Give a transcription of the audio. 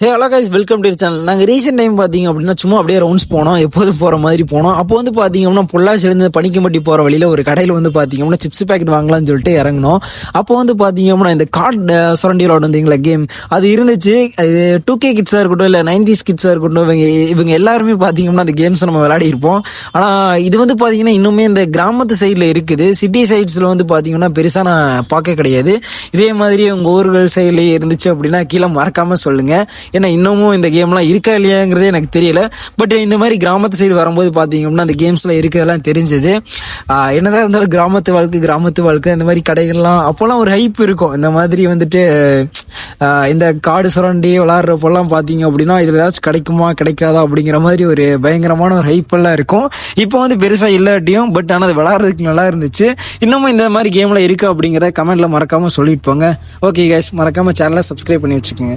Hey hello guys welcome to channel நாங்கள் recent time பார்த்தீங்க அப்படின்னா சும்மா அப்படியே ரவுண்ட்ஸ் போனோம். எப்போதும் போகிற மாதிரி போனோம். அப்போ வந்து பார்த்தீங்கன்னா பொள்ளாச்சிலேருந்து பனிக்கம்பட்டி போகிற வழியில் ஒரு கடையில் வந்து பார்த்தீங்கன்னா சிப்ஸ் பேக்கெட் வாங்கலாம்னு சொல்லிட்டு இறங்கணும் அப்போ வந்து பார்த்தீங்கன்னா இந்த கார்டு சுரண்டி விளாடு வந்தீங்களா கேம் அது இருந்துச்சு. அது டூ கே கிட்ஸாக இருக்கட்டும் இல்லை நைன்டிஸ் கிட்ஸாக இருக்கட்டும் இவங்க இவங்க எல்லாருமே பார்த்தீங்கன்னா அந்த கேம்ஸ் நம்ம விளையாடிருப்போம். ஆனால் இது வந்து பார்த்தீங்கன்னா இன்னுமே இந்த கிராமத்து சைடில் இருக்குது. சிட்டி சைட்ஸில் வந்து பார்த்தீங்கன்னா பெருசாக நான் பார்க்க கிடையாது. இதே மாதிரி உங்கள் ஊர்கள் சைட்லேயே இருந்துச்சு அப்படின்னா கீழே மறக்காமல் சொல்லுங்கள் ஏன்னா இன்னமும் இந்த கேம்லாம் இருக்கா இல்லையாங்கிறதே எனக்கு தெரியல. பட் இந்த மாதிரி கிராமத்து சைடு வரும்போது பார்த்தீங்கன்னா அந்த கேம்ஸ்லாம் இருக்கிறதெல்லாம் தெரிஞ்சது. என்னதான் இருந்தாலும் கிராமத்து வாழ்க்கை கிராமத்து வாழ்க்கை இந்த மாதிரி கடைகள்லாம் அப்போல்லாம் ஒரு ஹைப் இருக்கும். இந்த மாதிரி வந்துட்டு இந்த காடு சுரண்டி விளாட்றப்பெல்லாம் பார்த்தீங்க அப்படின்னா இதில் ஏதாச்சும் கிடைக்குமா கிடைக்காதா அப்படிங்கிற மாதிரி ஒரு பயங்கரமான ஒரு ஹைப் எல்லாம் இருக்கும். இப்போ வந்து பெருசாக இல்லாட்டியும் பட் ஆனால் அது விளாட்றதுக்கு நல்லா இருந்துச்சு. இன்னமும் இந்த மாதிரி கேம்ல இருக்கு அப்படிங்கிறத கமெண்ட்ல மறக்காம சொல்லிட்டு போங்க. ஓகே கைஸ் மறக்காம சேனலை சப்ஸ்கிரைப் பண்ணி வச்சுக்கோங்க.